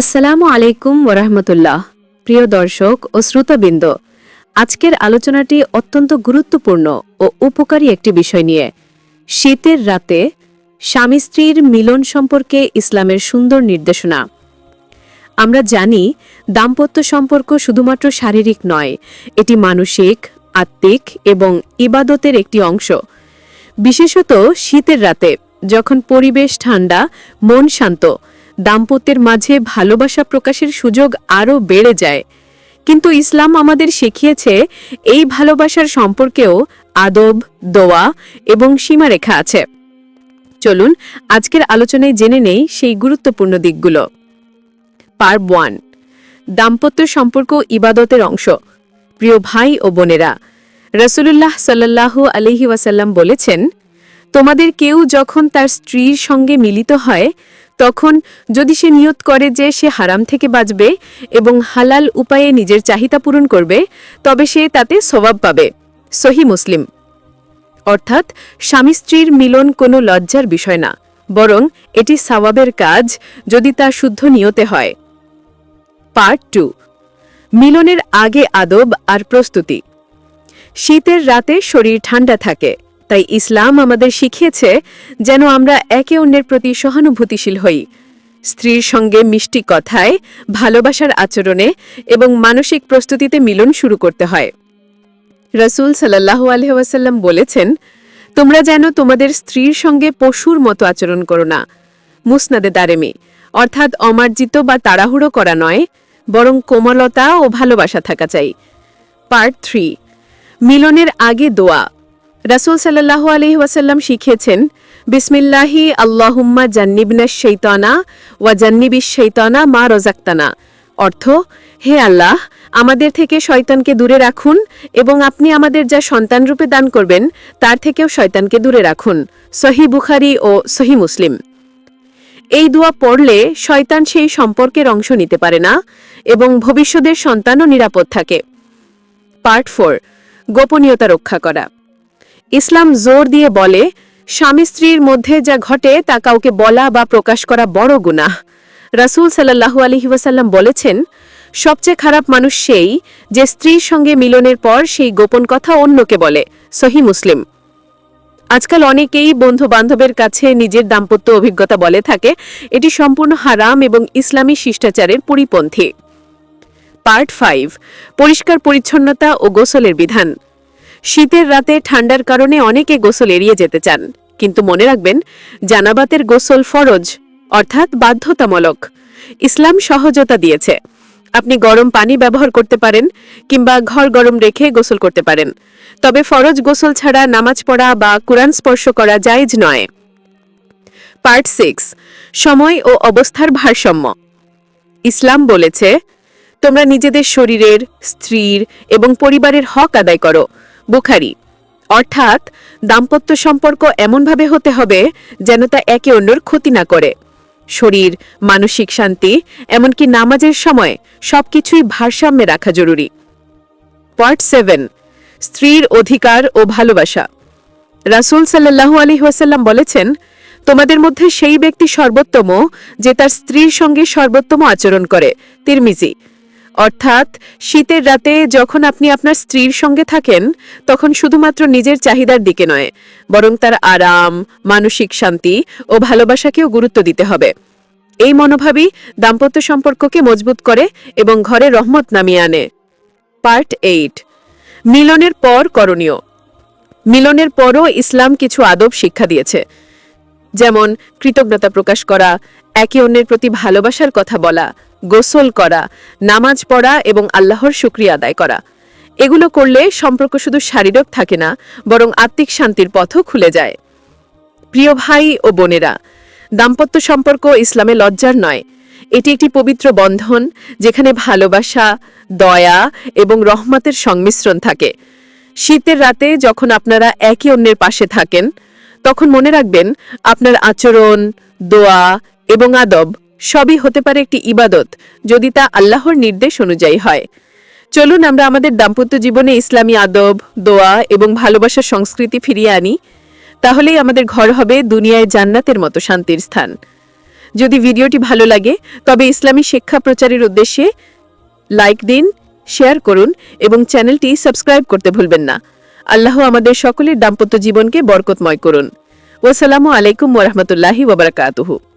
আসসালামু আলাইকুম ওরহমতুল্লাহ প্রিয় দর্শক ও শ্রোতাবৃন্দ। আজকের আলোচনাটি অত্যন্ত গুরুত্বপূর্ণ ও উপকারী একটি বিষয় নিয়ে। শীতের রাতে স্বামী স্ত্রীর মিলন সম্পর্কে ইসলামের সুন্দর নির্দেশনা। আমরা জানি দাম্পত্য সম্পর্ক শুধুমাত্র শারীরিক নয়, এটি মানসিক, আত্মিক এবং ইবাদতের একটি অংশ। বিশেষত শীতের রাতে যখন পরিবেশ ঠান্ডা, মন শান্ত দাম্পত্যের মাঝে ভালোবাসা প্রকাশের সুযোগ আরও বেড়ে যায়। কিন্তু ইসলাম আমাদের শিখিয়েছে, এই ভালোবাসার সম্পর্কেও আদব, দোয়া এবং সীমারেখা আছে। চলুন, আজকের আলোচনায় জেনে নেই সেই গুরুত্বপূর্ণ দিকগুলো। পার্ব ওয়ান, দাম্পত্য সম্পর্ক ইবাদতের অংশ। প্রিয় ভাই ও বোনেরা, রসুলুল্লাহ সাল্লাল্লাহু আলহি ওয়াসাল্লাম বলেছেন, তোমাদের কেউ যখন তার স্ত্রীর সঙ্গে মিলিত হয় তখন যদি সে নিয়ত করে যে সে হারাম থেকে বাঁচবে এবং হালাল উপায়ে নিজের চাহিদা পূরণ করবে, তবে সে তাতে সবাব পাবে। সহি মুসলিম। অর্থাৎ, স্বামী স্ত্রীর মিলন কোনো লজ্জার বিষয় না, বরং এটি সাওয়াবের কাজ যদি তা শুদ্ধ নিয়তে হয়। Part two. মিলনের আগে আদব আর প্রস্তুতি। শীতের রাতে শরীর ঠান্ডা থাকে। তাই ইসলাম আমাদের শিখিয়েছে যেন আমরা একে অন্যের প্রতি সহানুভূতিশীল হই। স্ত্রীর সঙ্গে মিষ্টি কথায়, ভালোবাসার আচরণে এবং মানসিক প্রস্তুতিতে মিলন শুরু করতে হয়। রসুল সাল্লাহু আলহাসাল্লাম বলেছেন, তোমরা যেন তোমাদের স্ত্রীর সঙ্গে পশুর মতো আচরণ করো না। মুসনাদে দারেমি, অর্থাৎ অমার্জিত বা তাড়াহুড়ো করা নয়, বরং কোমলতা ও ভালোবাসা থাকা চাই। পার্ট থ্রি, মিলনের আগে দোয়া। রাসুল সাল্লাহু আলহি ওয়াসাল্লাম শিখিয়েছেন বিসমিল্লাহি আল্লাহুম্মা জান্নিবনা শৈতানা ওয়া জান্নিবিস শৈতানা মা রজাক্তানা অর্থ, হে আল্লাহ, আমাদের থেকে শয়তানকে দূরে রাখুন এবং আপনি আমাদের যা সন্তানরূপে দান করবেন, তার থেকেও শয়তানকে দূরে রাখুন। সহি বুখারি ও সহি মুসলিম। এই দোয়া পড়লে শয়তান সেই সম্পর্কের অংশ নিতে পারে না এবং ভবিষ্যতের সন্তানও নিরাপদ থাকে। পার্ট ফোর, গোপনীয়তা রক্ষা করা। ইসলাম জোর দিয়ে বলে, স্বামী স্ত্রীর মধ্যে যা ঘটে তা কাউকে বলা বা প্রকাশ করা বড় গুনাহ। রাসুল সাল্লাহু আলহি ওয়াসাল্লাম বলেছেন, সবচেয়ে খারাপ মানুষ সেই যে স্ত্রীর সঙ্গে মিলনের পর সেই গোপন কথা অন্যকে বলে। সহি মুসলিম। আজকাল অনেকেই বন্ধু বান্ধবের কাছে নিজের দাম্পত্য অভিজ্ঞতা বলে থাকে, এটি সম্পূর্ণ হারাম এবং ইসলামী শিষ্টাচারের পরিপন্থী। পার্ট ফাইভ, পরিষ্কার পরিচ্ছন্নতা ও গোসলের বিধান। শীতের রাতে ঠান্ডার কারণে অনেকে গোসল এড়িয়ে যেতে চান। কিন্তু মনে রাখবেন, জানাবাতের গোসল ফরজ, অর্থাৎ বাধ্যতামূলক। ইসলাম সহজতা দিয়েছে। আপনি গরম পানি ব্যবহার করতে পারেন কিংবা ঘর গরম রেখে গোসল করতে পারেন। তবে ফরজ গোসল ছাড়া নামাজ পড়া বা কোরআন স্পর্শ করা জায়জ নয়। পার্ট সিক্স, সময় ও অবস্থার ভারসাম্য। ইসলাম বলেছে, তোমরা নিজেদের শরীরের, স্ত্রীর এবং পরিবারের হক আদায় করো। বুখারি। অর্থাৎ, দাম্পত্য সম্পর্ক এমনভাবে হতে হবে যেন তা একে অন্যর ক্ষতি না করে। শরীর, মানসিক শান্তি, এমনকি নামাজের সময় সবকিছুই ভারসাম্যে রাখা জরুরি। পার্ট সেভেন, স্ত্রীর অধিকার ও ভালোবাসা। রাসুল সাল্লাহু আলী ওয়াসাল্লাম বলেছেন, তোমাদের মধ্যে সেই ব্যক্তি সর্বোত্তম যে তার স্ত্রীর সঙ্গে সর্বোত্তম আচরণ করে। তিরমিজি অর্থাৎ শীতের রাতে যখন আপনি আপনার স্ত্রীর সঙ্গে থাকেন, তখন শুধুমাত্র নিজের চাহিদার দিকে নয়, বরং তার আরাম, মানসিক শান্তি ও ভালোবাসাকেও গুরুত্ব দিতে হবে। এই মনোভাবই দাম্পত্য সম্পর্ককে মজবুত করে এবং ঘরে রহমত নামিয়ে আনে। Part eight. মিলনের পর করণীয়। মিলনের পরও ইসলাম কিছু আদব শিক্ষা দিয়েছে। যেমন, কৃতজ্ঞতা প্রকাশ করা একে অন্যের প্রতি ভালোবাসার কথা বলা, গোসল করা, নামাজ পড়া এবং আল্লাহর শুক্রিয়া আদায় করা। এগুলো করলে সম্পর্ক শুধু শারীরিক থাকে না, বরং আত্মিক শান্তির পথও খুলে যায়। প্রিয় ভাই ও বোনেরা, দাম্পত্য সম্পর্ক ইসলামে লজ্জার নয়। এটি একটি পবিত্র বন্ধন, যেখানে ভালোবাসা, দয়া এবং রহমতের সংমিশ্রণ থাকে। শীতের রাতে যখন আপনারা একে অন্যের পাশে থাকেন, তখন মনে রাখবেন আপনার আচরণ, দোয়া এবং আদব সবই হতে পারে একটি ইবাদত, যদি তা আল্লাহর নির্দেশ অনুযায়ী হয়। চলুন আমরা আমাদের দাম্পত্য জীবনে ইসলামী আদব, দোয়া এবং ভালোবাসার সংস্কৃতি ফিরিয়ে আনি। তাহলেই আমাদের ঘর হবে দুনিয়ায় জান্নাতের মতো শান্তির স্থান। যদি ভিডিওটি ভালো লাগে, তবে ইসলামী শিক্ষা প্রচারের উদ্দেশ্যে লাইক দিন, শেয়ার করুন এবং চ্যানেলটি সাবস্ক্রাইব করতে ভুলবেন না। আল্লাহ আমাদের সকলের দাম্পত্য জীবনকে বরকতময় করুন। ওয়াসালামু আলাইকুম ওরহমতুল্লাহি ওবরাকাতুহু